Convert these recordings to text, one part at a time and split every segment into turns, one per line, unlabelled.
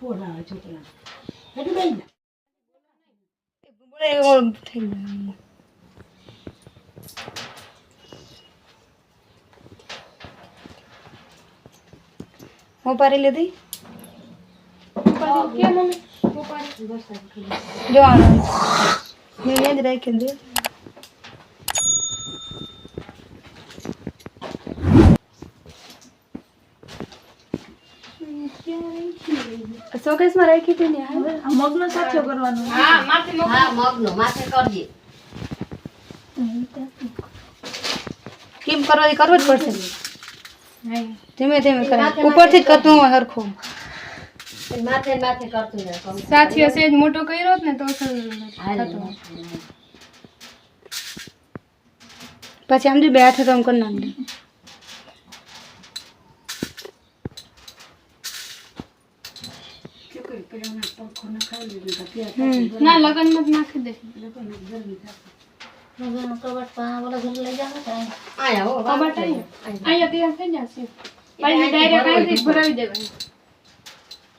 પોલા છોકરા હેડું બેન
બોલે એવું થઈ ગયું હું પારી લીધી જો આનો મેં યાદ રાખી દે શોકેસમાં રાખી હતી ને હા
મગનો સાચો કરવાનો.
હા મગનો માથે કરજે.
કેમ કરવા એ કરવો જ પડશે. ધીમે ધીમે કરે. ઉપરથી જ કરતું હોય હરખું.
માથે માથે કરતું રહે કમ.
સાચી હશે જ મોટો કર્યો ને તો પછી આમ જો બે હાથે તો આમ કરી નાખજે. ના લગનમાં જ નાખી દે
મગનો કબાટ પા ઓલા ઘરે લઈ જાવ ને આયા હો
કબાટ અહીંયા તૈયાર થઈ જશે પછી ડાયરેક્ટ અહીંથી જ ભરાવી દેવાનું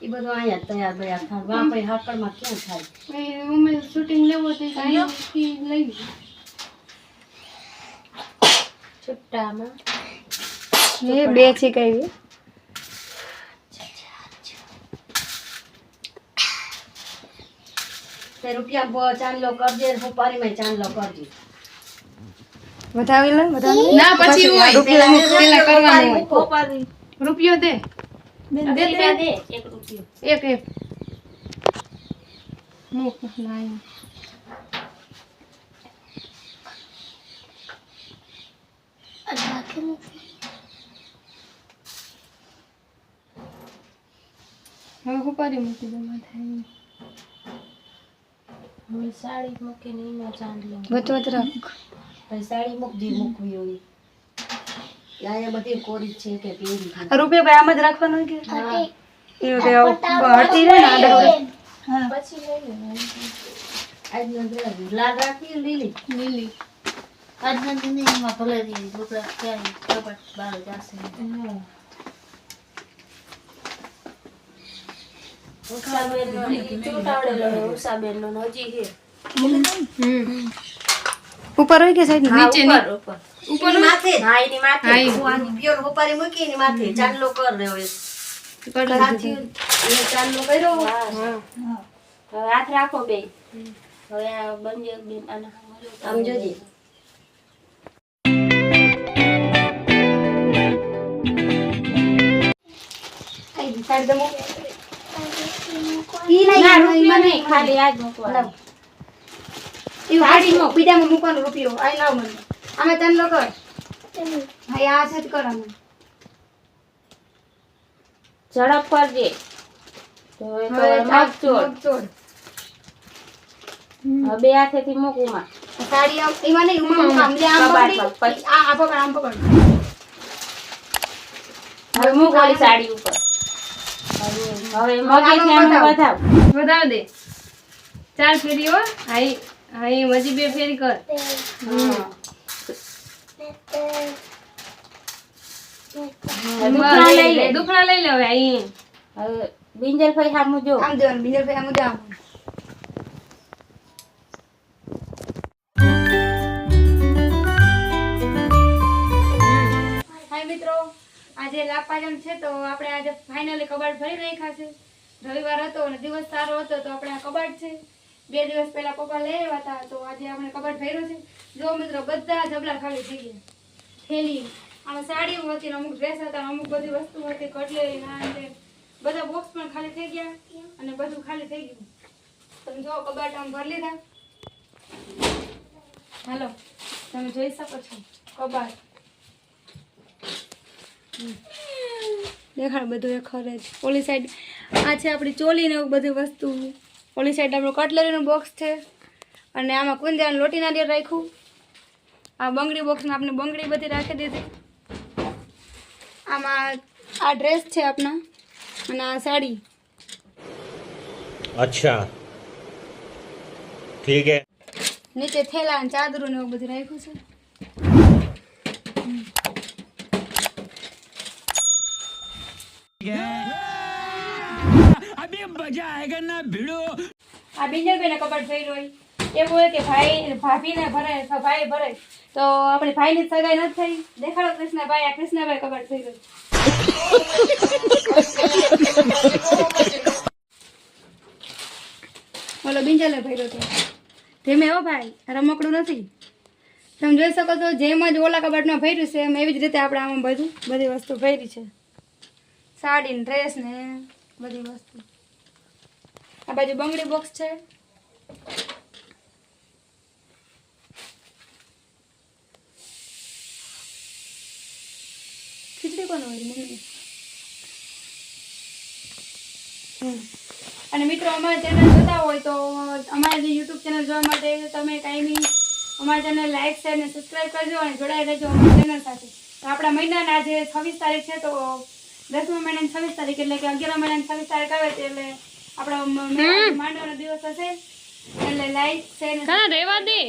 એ બધું અહીંયા તૈયાર બૈયાર થાય વાપરે હાકડમાં ક્યાં થાય
એ અમે શૂટિંગ લેવું તો અહીંયાથી લઈ લઈએ
છુટ્ટામાં
એ બે છે કઈ
તે રૂપિયા બ- ચાંદલો કરજે રૂપારીમાં ચાંદલો કરજે
વધાવી લે વધાવી ના પછી હોય રૂપિયા પેલા કરવાનું હોય. રૂપિયો દે.
રૂપિયા દે. એક રૂપિયો.
એક એક. મૂક લાઈન હવે ઉપાડી મૂકી દો માથે
હવે સાડી મૂકીને એમાં ચાંદલો
વચ વચ રાખ
પછી સાડી મૂકજી મૂકવી હોય. એ બધી કોરી છે કે પહેરી
રૂપિયા ભાઈ આમ જ રાખવાનો કે? એવું હટી રહે ને આડા
આજનો લાલ રાખી લીલી?
લીલી.
આજના દિનમાં ભલે લુગડા ક્યાંય કબાટ બહાર જશે.
ઉપર હોય કે સાઈડ નીચે
ઉપર ઉપર. માથે હા એની માથે આની પ્યોર હોપારી મૂકી એની માથે ચાંદલો કર રે હવે સાચી એ ચાંદલો કર્યો. હવે હાથ રાખો બે. હવે આ બંજે બેન આના આમ જોજે.
સાઈડ દમો
ના રૂપિયો નહીં ખાલી આજ મૂકવાનો.
એવું હાડી નો બીજામાં મૂકવાનો રૂપિયો. આઈ લાવ મને. આમે તને લો કર. આ છે જ કર આમે.
ઝડપ કરજે. બે હાથેથી મૂકું માં
સાડી આમ એમાં નહીં ઉમા આમ લે આમ પકડી.
પછી.
આ આ પકડ આમ પકડ.
હવે મૂક સાડી ઉપર. હવે મગેથી આમ વધાવ
વધાવ દે. ચાર ફેરી હો. હાઈ હાઈ હજી બે ફેરી કર.
દુખણા લઈ લે
દુખણા લઈ લે હવે અહીં
હવે બિંજલ ભાઈ સામું જો.
આમ દેવાનું બીજા ભાઈ આમ. જામ આજે લાપાજમ છે તો આપણે આજે ફાઇનલી કબાટ ભરી રાખ્યા છે. રવિવાર હતો અને દિવસ સારો હતો તો આપણે આ કબાટ છે. બે દિવસ પહેલા પપ્પા લઈ આવ્યા હતા તો આજે આપણે કબાટ ભર્યું છે. જો મિત્રો બધા જબલા ખાલી થઈ ગયા. થેલી આમાં સાડીઓ હતી અમુક ડ્રેસ હતા અમુક બધી વસ્તુ હતી, કટલેરી ના બધા બોક્સ પણ ખાલી થઈ ગયા અને બધું ખાલી થઈ ગયું. તમે જો કબાટ આમ ભરી લીધા. હાલો, તમે જોઈ શકો છો. કબાટ દેખાડ બધું એ ખરે જ. ઓલી સાઈડ આ છે આપણી ચોલી ને એવું બધી વસ્તુ. ઓલી સાઈડ આપણું કટલરીનું બોક્સ છે. અને આમાં કુંજાને લોટી નારિયેળ રાખ્યું. આ બંગડી બોક્સમાં આપણે બંગડી બધી રાખી દીધી. આમાં આ ડ્રેસ છે આપણા અને આ સાડી.
અચ્છા.
નીચે થેલા અને ચાદરું ને એવું બધું રાખ્યું છે. આ બિંજલભાઈને કબાટ હોય. એવું હોય કે ભાઈ, ભાભીને ભરે ભાઈ ભરે તો આપણે ભાઈની સગાઈ નથી થઈ. દેખાડો કૃષ્ણભાઈ, આ કૃષ્ણભાઈ કબાટ ભર્યું બોલો બિંજલે ભર્યો તો. ધીમે હો ભાઈ, રમકડું નથી. તમે જોઈ શકો છો, જેમ જ ઓલા કબાટમાં ભર્યું છે, એમ એવી જ રીતે આપણે આમાં બધું બધી વસ્તુ ભરી છે. સાડી ને ડ્રેસ ને બધી વસ્તુ. આ બાજુ બંગડી બોક્સ છે. ખીચડી કોણ હોય મમ્મી? અને મિત્રો, અમારા ચેનલ જોતા હોય તો અમારા જે યુટ્યુબ ચેનલ જોવા માટે તમે કાયમી અમારા ચેનલ લાઈક શેર અને સબસ્ક્રાઈબ કરજો અને જોડાઈ રહેજો અમારી ચેનલ સાથે. તો આપણા મહિનાના આજે છવ્વીસ તારીખ છે, તો દસમા મહિનાની છવ્વીસ તારીખ એટલે કે અગિયાર મહિનાની છવ્વીસ તારીખ આવે એટલે આપણો માંડવાનો દિવસ હશે. એટલે લાઈક શેર ને
રેવા દે?